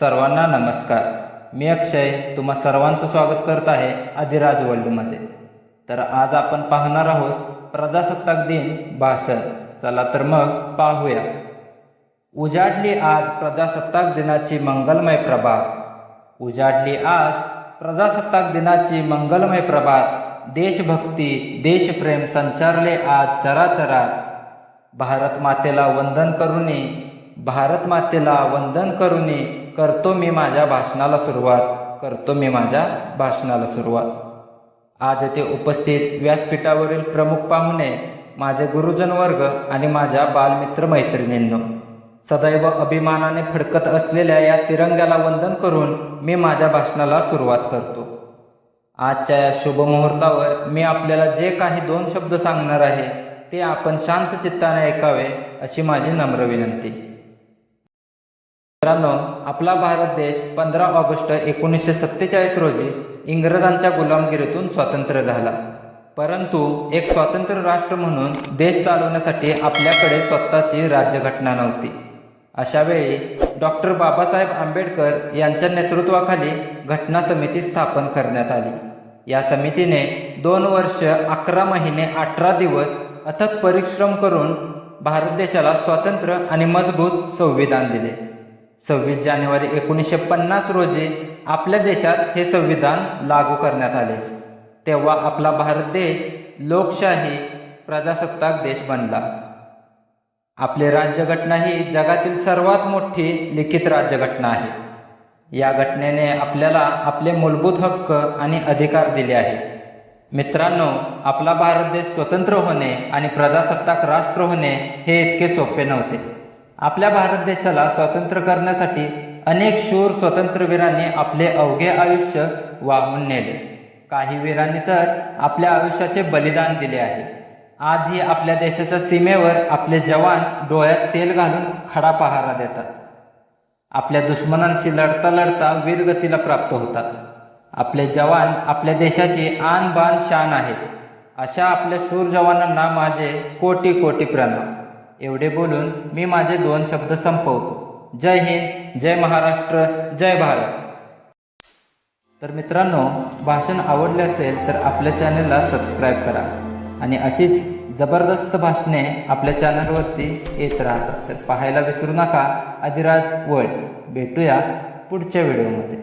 सर्वांना नमस्कार. मी अक्षय. तुम्हा सर्वांचं स्वागत करत आहे अधिराज वर्ल्डमध्ये. तर आज आपण पाहणार आहोत प्रजासत्ताक दिन भाषण. चला तर मग पाहूया. उजाडली आज प्रजासत्ताक दिनाची मंगलमय प्रभात. उजाडली आज प्रजासत्ताक दिनाची मंगलमय प्रभात. देशभक्ती देशप्रेम संचारले आज चराचरात. भारत मातेला वंदन करुनी भारत मातेला वंदन करुनी करतो मी माझ्या भाषणाला सुरुवात करतो मी माझ्या भाषणाला सुरुवात. आज येथे उपस्थित व्यासपीठावरील प्रमुख पाहुणे माझे गुरुजन वर्ग आणि माझ्या बालमित्र मैत्रिणींनो. सदैव अभिमानाने फडकत असलेल्या या तिरंग्याला वंदन करून मी माझ्या भाषणाला सुरुवात करतो. आजच्या या शुभ मुहूर्तावर मी आपल्याला जे काही दोन शब्द सांगणार आहे ते आपण शांत चित्ताने ऐकावे अशी माझी नम्र विनंती. मित्रांनो आपला भारत देश पंधरा ऑगस्ट एकोणीसशे सत्तेचाळीस रोजी इंग्रजांच्या गुलामगिरीतून स्वतंत्र झाला. परंतु एक स्वतंत्र राष्ट्र म्हणून देश चालवण्यासाठी आपल्याकडे स्वतःची राज्यघटना नव्हती. अशा वेळी डॉक्टर बाबासाहेब आंबेडकर यांच्या नेतृत्वाखाली घटना समिती स्थापन करण्यात आली. या समितीने दोन वर्ष अकरा महिने अठरा दिवस अथक परिश्रम करून भारत देशाला स्वतंत्र आणि मजबूत संविधान दिले. सव्वीस जानेवारी एकोणीसशे पन्नास रोजी आपल्या देशात हे संविधान लागू करण्यात आले. तेव्हा आपला भारत देश लोकशाही प्रजासत्ताक देश बनला. आपली राज्यघटना ही जगातील सर्वात मोठी लिखित राज्यघटना आहे. या घटनेने आपल्याला आपले मूलभूत हक्क आणि अधिकार दिले आहेत. मित्रांनो आपला भारत देश स्वतंत्र होणे आणि प्रजासत्ताक राष्ट्र होणे हे इतके सोपे नव्हते. आपल्या भारत देशाला स्वातंत्र्य करण्यासाठी अनेक शूर स्वतंत्रवीरांनी आपले अवघे आयुष्य वाहून नेले. काही वीरांनी तर आपल्या आयुष्याचे बलिदान दिले आहे. आजही आपल्या देशाच्या सीमेवर आपले जवान डोळ्यात तेल घालून खडा पहारा देतात. आपल्या दुश्मनांशी लढता लढता वीरगतीला प्राप्त होतात. आपले जवान आपल्या देशाची आन बान शान आहेत. अशा आपल्या शूर जवानांना माझे कोटी कोटी प्रणाम. एवढे बोलून मी माझे दोन शब्द संपवतो. जय हिंद जय महाराष्ट्र जय भारत. तर मित्रांनो भाषण आवडले असेल तर आपल्या चॅनलला सबस्क्राईब करा आणि अशीच जबरदस्त भाषणे आपल्या चॅनलवरती येत राहतात. तर पाहायला विसरू नका. अधिराज वर्ल्ड. भेटूया पुढच्या व्हिडिओमध्ये.